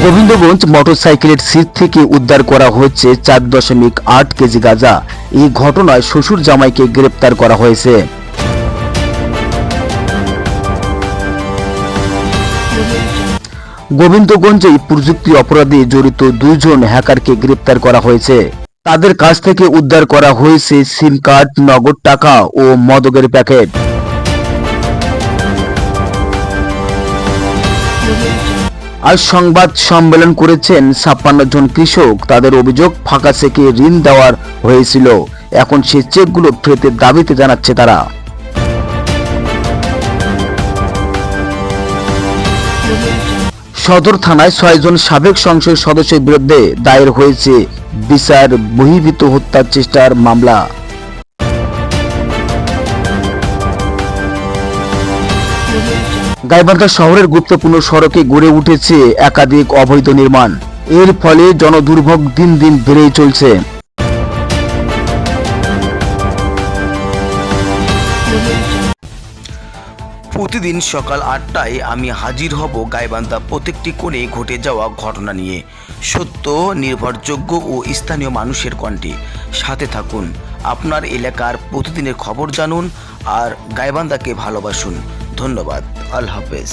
গোবিন্দগঞ্জ মোটরসাইকেলের সিট থেকে উদ্ধার করা হয়েছে চার দশমিক আট কেজি গাঁজা। এই ঘটনায় শ্বশুর জামাইকে গ্রেপ্তার করা হয়েছে। গোবিন্দগঞ্জে প্রযুক্তি অপরাধে জড়িত দুইজন হ্যাকারকে গ্রেপ্তার করা হয়েছে। তাদের কাছ থেকে উদ্ধার করা হয়েছে সিম কার্ড, নগদ টাকা ও মদকের প্যাকেট। আজ সংবাদ সম্মেলন করেছেন ছাপ্পান্ন জন কৃষক। তাদের অভিযোগ, ফাঁকা চেকে ঋণ দেওয়ার হয়েছিল। এখন সে চেকগুলো ফেরতের দাবিতে জানাচ্ছে তারা। সদর থানায় ছয়জন সাবেক সংসদ সদস্যের বিরুদ্ধে দায়ের হয়েছে বিচার, বহির্ভূত হত্যার চেষ্টার মামলা। গাইবান্ধা শহরের গুরুত্বপূর্ণ সড়কে গড়ে উঠেছে একাধিক অবৈধ নির্মাণ। এর ফলে জনদুর্ভোগ দিন দিন বেড়েই চলছে। প্রতিদিন সকাল আটটায় আমি হাজির হব গাইবান্ধা প্রত্যেকটি কোণে ঘটে যাওয়া ঘটনা নিয়ে। সত্য, নির্ভরযোগ্য ও স্থানীয় মানুষের কণ্ঠে। সাথে থাকুন। আপনার এলাকার প্রতিদিনের খবর জানুন আর গাইবান্ধাকে ভালোবাসুন। ধন্যবাদ। আল হাফেজ।